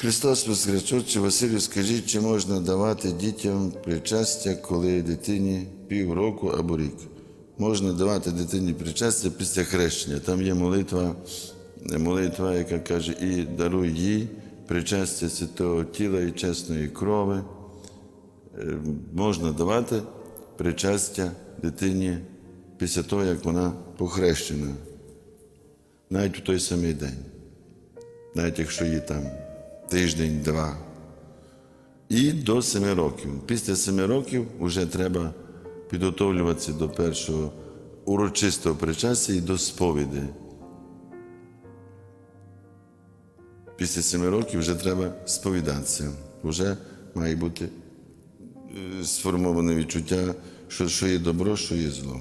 Христос Воскрес, Василю, скажіть, чи можна давати дітям причастя, коли дитині півроку або рік? Можна давати дитині причастя після хрещення. Там є молитва, молитва, яка каже, і даруй їй причастя святого тіла і чесної крови. Е, Можна давати причастя дитині після того, як вона похрещена, навіть у той самий день навіть якщо їй там тиждень-два. І до семи років. Після семи років вже треба підготовлюватися до першого урочистого причастя і до сповіді. Після семи років вже треба сповідатися. Вже має бути е, сформоване відчуття, що, що є добро, що є зло.